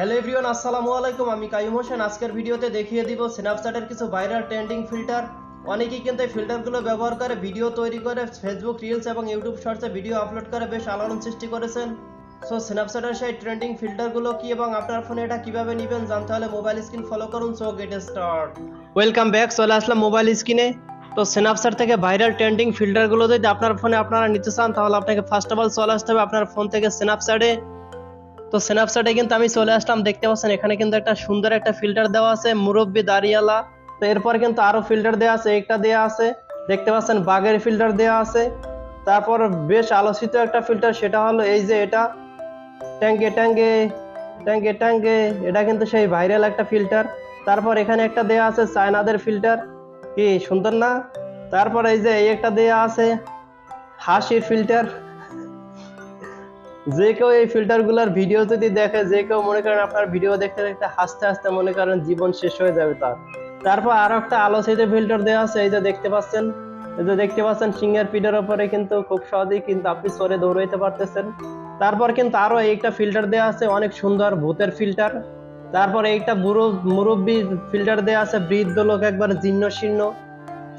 Hello everyone, আসসালামু আলাইকুম। আমি কাইম হোসেন। আজকের ভিডিওতে দেখিয়ে দিব স্ন্যাপচ্যাটের কিছু ভাইরাল ট্রেন্ডিং ফিল্টার অনেকেই কিন্তু এই ফিল্টারগুলো ব্যবহার করে ভিডিও তৈরি করে ফেসবুক রিলস এবং ইউটিউব শর্টসে ভিডিও আপলোড করে বেশ আলোড়ন সৃষ্টি করেছেন। সো স্ন্যাপচ্যাটের সেই ট্রেন্ডিং ফিল্টারগুলো কি এবং আপনার ফোনে এটা কীভাবে নেবেন জানতে হলে মোবাইল স্ক্রিন ফলো করুন। So get start welcome back চলে আসলাম মোবাইল স্ক্রিনে তো স্ন্যাপচ্যাট থেকে ভাইরাল ট্রেন্ডিং ফিল্টারগুলো যদি আপনার ফোনে আপনারা নিতে চান, তাহলে আপনাকে ফার্স্ট অফ অল চলে আসতে হবে আপনার ফোন থেকে স্ন্যাপচ্যাটে তো স্ন্যাপচ্যাটে কিন্তু আমি চলে আসলাম। দেখতে পাচ্ছেন, এখানে কিন্তু একটা সুন্দর একটা ফিল্টার দেওয়া আছে, মুরব্বি দাঁড়িয়ালা তো এরপর কিন্তু আরও ফিল্টার দেওয়া আছে, একটা দেওয়া আছে। দেখতে পাচ্ছেন, বাঘের ফিল্টার দেওয়া আছে। তারপর বেশ আলোচিত একটা ফিল্টার সেটা হলো এই যে এটা। ট্যাঙ্গে ট্যাঙ্গে ট্যাঙ্গে ট্যাঙ্গে, এটা কিন্তু সেই ভাইরাল একটা ফিল্টার তারপর এখানে একটা দেওয়া আছে, চায়নাদের ফিল্টার কি সুন্দর না? তারপর এই যে এই একটা দেওয়া আছে, হাসির ফিল্টার যে কেউ এই ফিল্টারগুলোর ভিডিও যদি দেখে, যে কেউ মনে করেন আপনার ভিডিও দেখতে দেখতে হাসতে হাসতে মনে করেন জীবন শেষ হয়ে যাবে তার। তারপর আরও একটা আলোচিত ফিল্টার দেওয়া আছে, এই যে দেখতে পাচ্ছেন। এই যে দেখতে পাচ্ছেন সিঙ্গার পিডের উপরে কিন্তু খুব সহজেই কিন্তু আপনি সরে দৌড়াইতে পারতেছেন। তারপর কিন্তু আরও একটা ফিল্টার দেওয়া আছে, অনেক সুন্দর ভূতের ফিল্টার তারপর এইটা বুড়ো মুরব্বী ফিল্টার দেওয়া আছে, বৃদ্ধ লোক একবার জীর্ণ শীর্ণ।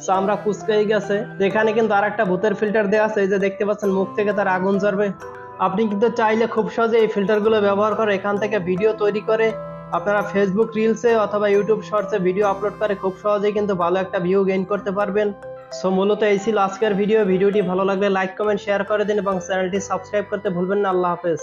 চামড়া কুচকাই গেছে। এখানে কিন্তু আর একটা ভূতের ফিল্টার দেওয়া আছে, এই যে দেখতে পাচ্ছেন, মুখ থেকে তার আগুন জ্বরবে আপনি কিন্তু চাইলে খুব সহজে এই ফিল্টারগুলো ব্যবহার করে এখান থেকে ভিডিও তৈরি করে আপনারা ফেসবুক রিলসে অথবা ইউটিউব শর্টসে ভিডিও আপলোড করে খুব সহজেই কিন্তু ভালো একটা ভিউ গেইন করতে পারবেন। সো মূলত এই ছিল আজকের ভিডিও ভিডিওটি ভালো লাগলে লাইক কমেন্ট শেয়ার করে দিন এবং চ্যানেলটি সাবস্ক্রাইব করতে ভুলবেন না। আল্লাহ হাফেজ।